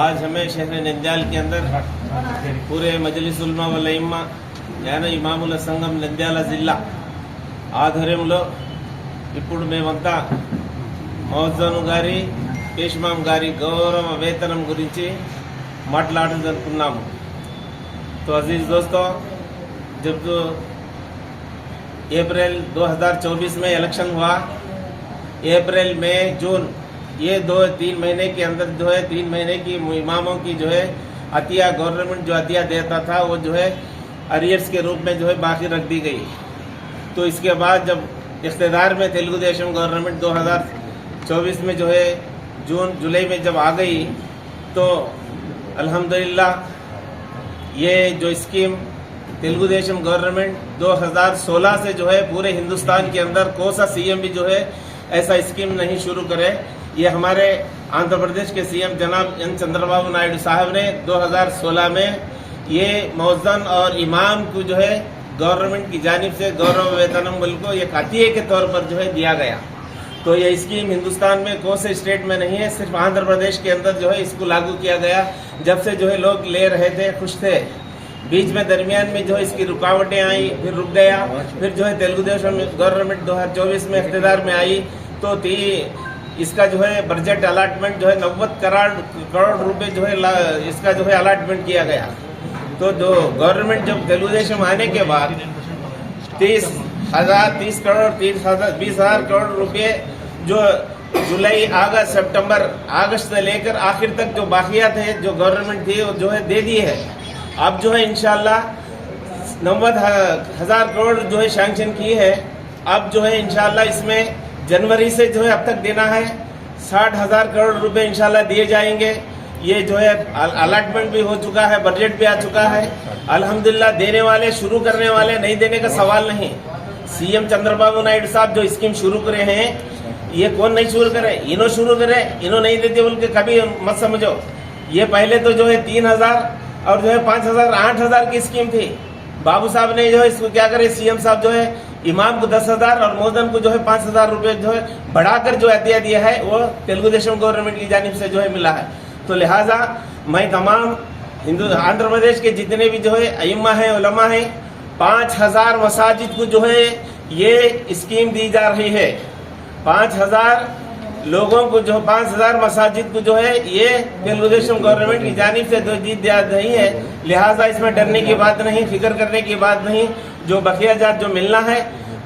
आज हमें शहर नंद्याल के अंदर पूरे मजलिस उलमा वलइम्मा జ్ఞాన ఇమాముల సంఘం నంద్యాల జిల్లా ఆధ్వర్యంలో ఇప్పుడు మేమంతా మౌజాను గారి పేష్మాం గారి గౌరవ వేతనం గురించి మాట్లాడదనుకున్నాము तो अजीज दोस्तों जब जो अप्रैल 2024 में इलेक्शन हुआ अप्रैल मई जून ये दो, तीन महीने के अंदर जो है, तीन महीने की इमामों की जो है, अतिया गवर्नमेंट जो अतिया देता था, वो जो है अरियर्स के रूप में जो है, बाकी रख दी गई। तो इसके बाद जब इकतदार में तेलुगु देशम गवर्नमेंट 2024 में जो है, जून, जुलाई में जब आ गई तो अल्हम्दुलिल्लाह, ये जो स्कीम तेलुगु देशम गवर्नमेंट 2016 से जो है, पूरे हिंदुस्तान के अंदर कौन सा सीएम भी जो है, ऐसा स्कीम नहीं शुरू करे। ये हमारे आंध्र प्रदेश के सीएम जनाब एन चंद्रबाबू नायडू साहब ने 2016 में ये मौजन और इमाम को जो है गवर्नमेंट की जानिब से गौरव वेतनम मुल्क को एक अतिये के तौर पर जो है दिया गया। तो ये स्कीम हिंदुस्तान में कौन से स्टेट में नहीं है, सिर्फ़ आंध्र प्रदेश के अंदर जो है इसको लागू किया गया। जब से जो है लोग ले रहे थे, खुश थे। बीच में दरमियान में जो है इसकी रुकावटें आई, फिर रुक गया। फिर जो है तेलुगु देशम गवर्नमेंट 2024 में इकतदार में आई। ती इसका जो है बजट अलाटमेंट जो है नब्बे करोड़ करोड़ रुपए जो है इसका जो है अलाटमेंट किया गया। तो जो गवर्नमेंट जब तेलुगु देशम आने के बाद तीस हज़ार, तीस करोड़, तीस हज़ार, बीस हज़ार करोड़ रुपए जो जुलाई, अगस्त, सितंबर, अगस्त से लेकर आखिर तक जो बाकियात है जो गवर्नमेंट थी जो है दे दी है। अब जो है इनशाला नब्बे हज़ार करोड़ जो है सैंक्शन की है। अब जो है इनशाला इसमें जनवरी से जो है अब तक देना है। साठ हज़ार करोड़ रुपए इंशाल्लाह दिए जाएँगे। ये जो है अलॉटमेंट भी हो चुका है बजट भी आ चुका है। अल्हम्दुलिल्लाह देने वाले, शुरू करने वाले, नहीं देने का सवाल नहीं। सीएम चंद्रबाबू नायडू साहब जो स्कीम शुरू करे हैं, ये कौन नहीं शुरू करे? इन्हों शुरू करे, इन्हों नहीं देते, उनके कभी मत समझो। ये पहले तो जो है तीन हज़ार और जो है पाँच हज़ार, आठ हज़ार की स्कीम थी। बाबू साहब ने जो है इसको क्या करे? सीएम साहब जो है इमाम को दस हज़ार और मोदन को जो है पाँच हज़ार रुपये जो है बढ़ाकर जो अतिया दिया है, वो तेलुगु देशम गवर्नमेंट की जानी से जो है मिला है। तो लिहाजा, मैं तमाम हिंदू, आंध्र प्रदेश के जितने भी जो है अयमा है, उलमा है, पाँच हज़ार मसाजिद को जो है ये स्कीम दी जा रही है। पाँच हज़ार लोगों को जो पाँच हज़ार मसाजिद को जो है, ये तेलुगु देशम गवर्नमेंट की जानी से दो जीत दिया नहीं है। लिहाजा इसमें डरने की बात नहीं, फ़िक्र करने की बात नहीं। जो बकिया जात जो मिलना है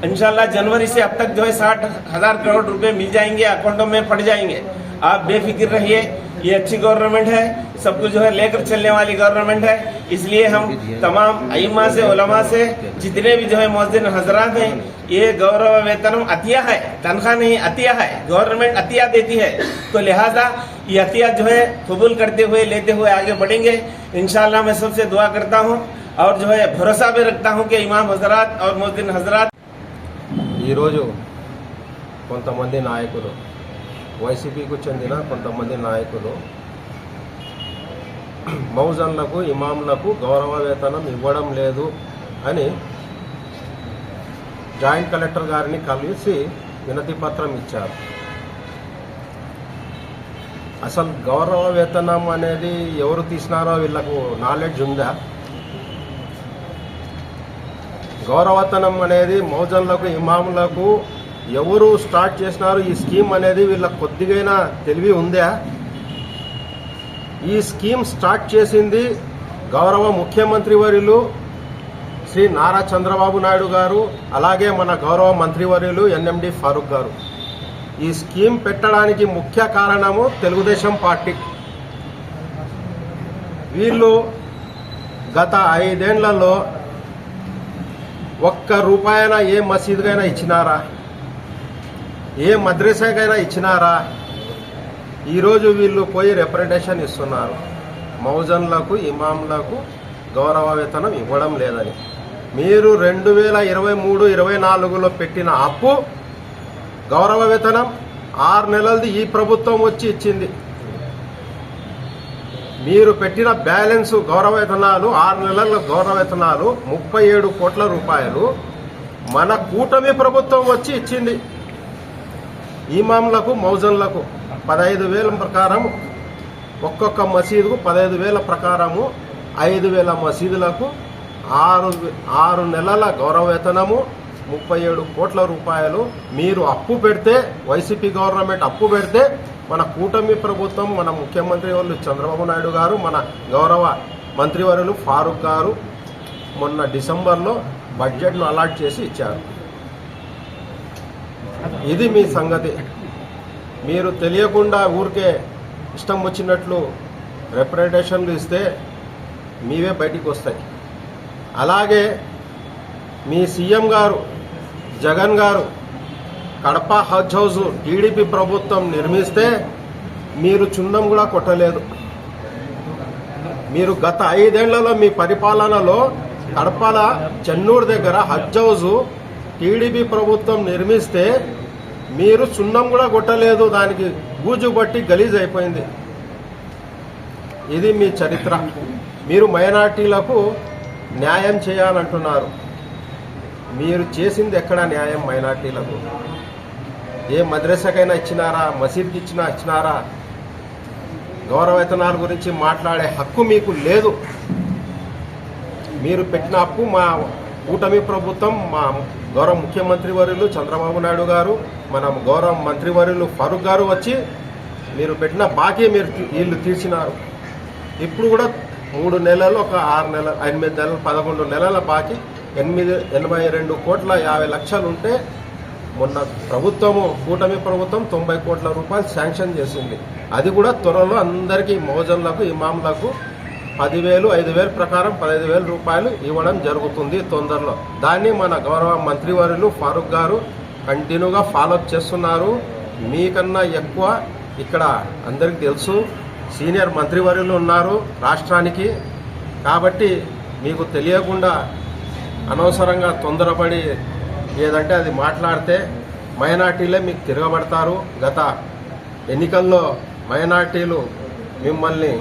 इनशाला जनवरी से अब तक जो है साठ हज़ार करोड़ रुपए मिल जाएँगे, अकाउंटों में पड़ जाएँगे। आप बेफिक्र रहिए। ये अच्छी गवर्नमेंट है सबको जो है लेकर चलने वाली गवर्नमेंट है इसलिए हम तमाम अइमा से उलमा से जितने भी जो है मोहसिन हजरात हैं ये गौरव वेतन अतिया है तनख्वाह नहीं अतिया है गवर्नमेंट अतिया देती है तो लिहाजा ये अतिया जो है कबूल करते हुए लेते हुए आगे बढ़ेंगे इंशाल्लाह मैं सबसे दुआ करता हूँ और जो है भरोसा भी रखता हूँ कि इमाम हजरात और मोहसिन हजरात ఈరోజు కొంతమంది నాయకులు వైసీపీకి చెందిన కొంతమంది నాయకులు. మౌజన్లకు ఇమాంలకు గౌరవ వేతనం ఇవ్వడం లేదు అని జాయింట్ కలెక్టర్ గారిని కలిసి వినతి పత్రం ఇచ్చారు. అసలు గౌరవ వేతనం అనేది ఎవరు తీసినారో వీళ్ళకు నాలెడ్జ్ ఉందా? గౌరవతనం అనేది మౌజన్లకు ఇమాములకు ఎవరు స్టార్ట్ చేసినారు? ఈ స్కీమ్ అనేది వీళ్ళకి కొద్దిగైనా తెలివి ఉందా? ఈ స్కీమ్ స్టార్ట్ చేసింది గౌరవ ముఖ్యమంత్రి వర్యులు శ్రీ నారా చంద్రబాబు నాయుడు గారు అలాగే మన గౌరవ మంత్రివర్యులు ఎన్ఎండి ఫారూక్ గారు. ఈ స్కీమ్ పెట్టడానికి ముఖ్య కారణము తెలుగుదేశం పార్టీ. వీళ్ళు గత ఐదేళ్ళలో ఒక్క రూపాయన ఏ మసీదుకైనా ఇచ్చినారా? ఏ మద్రసాకైనా ఇచ్చినారా? ఈరోజు వీళ్ళు పోయి రిప్రజెంటేషన్ ఇస్తున్నారు. మౌజన్లకు ఇమాంలకు గౌరవ వేతనం ఇవ్వడం లేదని. మీరు రెండు వేల ఇరవై మూడు ఇరవై నాలుగులో పెట్టిన అప్పు గౌరవ వేతనం ఆరు నెలలది ఈ ప్రభుత్వం వచ్చి ఇచ్చింది. మీరు పెట్టిన బ్యాలెన్స్ గౌరవ వేతనాలు ఆరు నెలల గౌరవ వేతనాలు ముప్పై ఏడు కోట్ల రూపాయలు మన కూటమి ప్రభుత్వం వచ్చి ఇచ్చింది. ఇమాంలకు మౌజన్లకు పదహైదు వేల ప్రకారం ఒక్కొక్క మసీదుకు పదహైదు వేల ప్రకారము ఐదు వేల మసీదులకు ఆరు ఆరు నెలల గౌరవవేతనము ముప్పై ఏడు కోట్ల రూపాయలు. మీరు అప్పు పెడితే వైసీపీ గవర్నమెంట్ అప్పు పెడితే మన కూటమి ప్రభుత్వం మన ముఖ్యమంత్రి వాళ్ళు చంద్రబాబు నాయుడు గారు మన గౌరవ మంత్రివర్యులు ఫారూక్ గారు మొన్న డిసెంబర్లో బడ్జెట్ను అలాట్ చేసి ఇచ్చారు. ఇది మీ సంగతి. మీరు తెలియకుండా ఊరికే ఇష్టం వచ్చినట్లు రిప్రజెంటేషన్లు ఇస్తే మీవే బయటికి వస్తాయి. అలాగే మీ సీఎం గారు జగన్ గారు కడప హజ్ హౌస్ టీడీపీ ప్రభుత్వం నిర్మిస్తే మీరు చున్నం కూడా కొట్టలేదు. మీరు గత ఐదేళ్ళలో మీ పరిపాలనలో కడపల చెన్నూరు దగ్గర హజ్ హౌస్ టీడీపీ ప్రభుత్వం నిర్మిస్తే మీరు సున్నం కూడా కొట్టలేదు దానికి గూజు బట్టి గలీజ్ అయిపోయింది. ఇది మీ చరిత్ర. మీరు మైనార్టీలకు న్యాయం చేయాలంటున్నారు. మీరు చేసింది ఎక్కడ న్యాయం మైనార్టీలకు? ఏ మద్రసకైనా ఇచ్చినారా? మసీద్కి ఇచ్చినా ఇచ్చినారా? గౌరవేతనాల గురించి మాట్లాడే హక్కు మీకు లేదు. మీరు పెట్టిన అప్పు మా కూటమి ప్రభుత్వం మా గౌరవ ముఖ్యమంత్రి వర్యులు చంద్రబాబు నాయుడు గారు మన గౌరవ మంత్రివర్యులు ఫరూక్ గారు వచ్చి మీరు పెట్టిన బాకీ మీరు వీళ్ళు తీర్చినారు. ఇప్పుడు కూడా మూడు నెలలు ఒక ఆరు నెలల ఎనిమిది నెలలు పదకొండు నెలల బాకీ ఎనిమిది ఎనభై రెండు కోట్ల యాభై లక్షలు ఉంటే మొన్న ప్రభుత్వము కూటమి ప్రభుత్వం తొంభై కోట్ల రూపాయలు శాంక్షన్ చేసింది. అది కూడా త్వరలో అందరికీ మోజన్లకు ఇమాంలకు పదివేలు ఐదు వేలు ప్రకారం పదహైదు వేల రూపాయలు ఇవ్వడం జరుగుతుంది తొందరలో. దాన్ని మన గౌరవ మంత్రివర్యులు ఫారూక్ గారు కంటిన్యూగా ఫాలోఅప్ చేస్తున్నారు. మీకన్నా ఎక్కువ ఇక్కడ అందరికీ తెలుసు సీనియర్ మంత్రివర్యులు ఉన్నారు రాష్ట్రానికి. కాబట్టి మీకు తెలియకుండా అనవసరంగా తొందరపడి ఏదంటే అది మాట్లాడితే మైనార్టీలే మీకు తిరగబడతారు. గత ఎన్నికల్లో మైనార్టీలు మిమ్మల్ని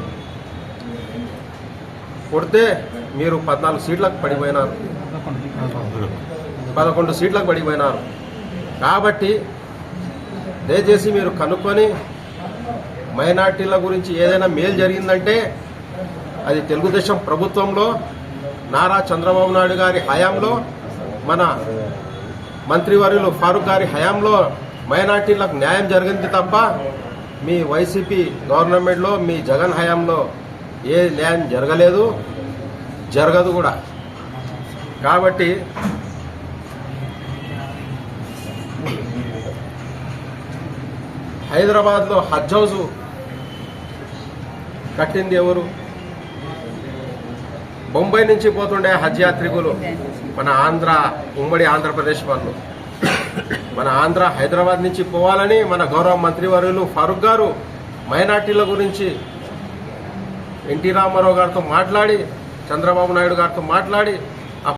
కొడితే మీరు పద్నాలుగు సీట్లకు పడిపోయినారు. పదకొండు సీట్లకు పడిపోయినారు. కాబట్టి దయచేసి మీరు కనుక్కొని మైనార్టీల గురించి ఏదైనా మేలు జరిగిందంటే అది తెలుగుదేశం ప్రభుత్వంలో నారా చంద్రబాబు నాయుడు గారి హయాంలో మన మంత్రివర్యులు ఫారూక్ గారి హయాంలో మైనార్టీలకు న్యాయం జరిగింది తప్ప మీ వైసీపీ గవర్నమెంట్లో మీ జగన్ హయాంలో ఏ ల్యాండ్ జరగలేదు జరగదు కూడా. కాబట్టి హైదరాబాద్లో హజ్ హౌస్ కట్టింది ఎవరు? బొంబాయి నుంచి పోతుండే హజ్ యాత్రికులు మన ఆంధ్ర ఉమ్మడి ఆంధ్రప్రదేశ్ వాళ్ళు. మన ఆంధ్ర హైదరాబాద్ నుంచి పోవాలని మన గౌరవ మంత్రివర్యులు ఫారూక్ గారు మైనార్టీల గురించి ఎన్టీ రామారావు గారితో మాట్లాడి చంద్రబాబు నాయుడు గారితో మాట్లాడి